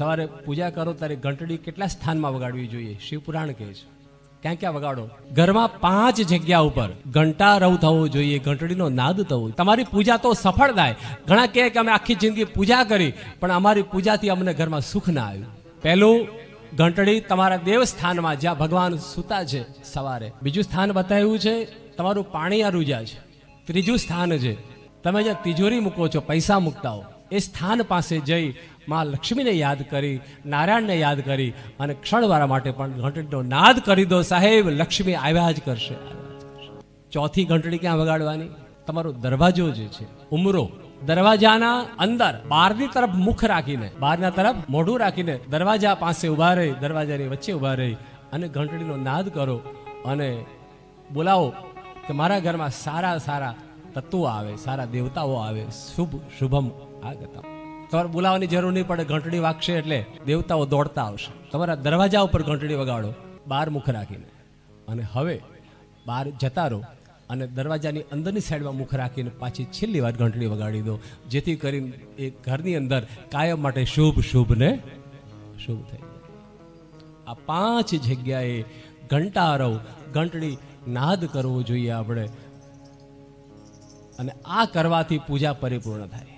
સવારે પૂજા કરો ત્યારે ઘંટડી કેટલા સ્થાનમાં વગાડવી જોઈએ? શિવપુરાણ કહે છે. ક્યાં ક્યાં વગાડો? ઘરમાં પાંચ જગ્યા ઉપર ઘંટારવ થવો જોઈએ, ઘંટડીનો નાદ થવો તમારી પૂજા તો સફળ થાય. ઘણા કહે કે અમે આખી જિંદગી પૂજા કરી, પણ અમારી પૂજાથી અમને ઘરમાં સુખ ના આવ્યું. પહેલું, ઘંટડી તમારા દેવસ્થાનમાં જ્યાં ભગવાન સૂતા છે સવારે. બીજું સ્થાન બતાવ્યું છે, તમારું પાણી અરુજા છે. ત્રીજું સ્થાન છે, તમે જ્યાં તિજોરી મૂકો છો, પૈસા મૂકતા હો. એ સ્થાન પાસે જઈ માં લક્ષ્મીને યાદ કરી, નારાયણને યાદ કરી અને ક્ષણવાળા માટે પણ ઘંટડીનો નાદ કરી દો સાહેબ, લક્ષ્મી આવ્યા જ કરશે. ચોથી ઘંટડી ક્યાં વગાડવાની? તમારો દરવાજો જે છે, ઉમરો. દરવાજાના અંદર બહારની તરફ મુખ રાખીને બહારના તરફ મોઢું રાખીને દરવાજા પાસે ઊભા રહી, દરવાજાની વચ્ચે ઊભા રહી અને ઘંટડીનો નાદ કરો અને બોલાવો કે મારા ઘરમાં સારા સારા તત્વો આવે, સારા દેવતાઓ આવે. શુભ, શુભમ આગતા તમારે બોલાવવાની જરૂર નહીં પડે, ઘંટડી વાગશે એટલે દેવતાઓ દોડતા આવશે. તમારા દરવાજા ઉપર ઘંટડી વગાડો બહાર મુખ રાખીને. અને હવે બહાર જતા રહો અને દરવાજાની અંદરની સાઈડમાં મુખ રાખીને પાછી છેલ્લી વાર ઘંટડી વગાડી દો, જેથી કરીને એ ઘરની અંદર કાયમ માટે શુભ શુભ ને શુભ થઈ આ પાંચ જગ્યાએ ઘંટારવ ઘંટડી નાદ કરવો જોઈએ આપણે. અને આ કરવાથી પૂજા પરિપૂર્ણ થાય.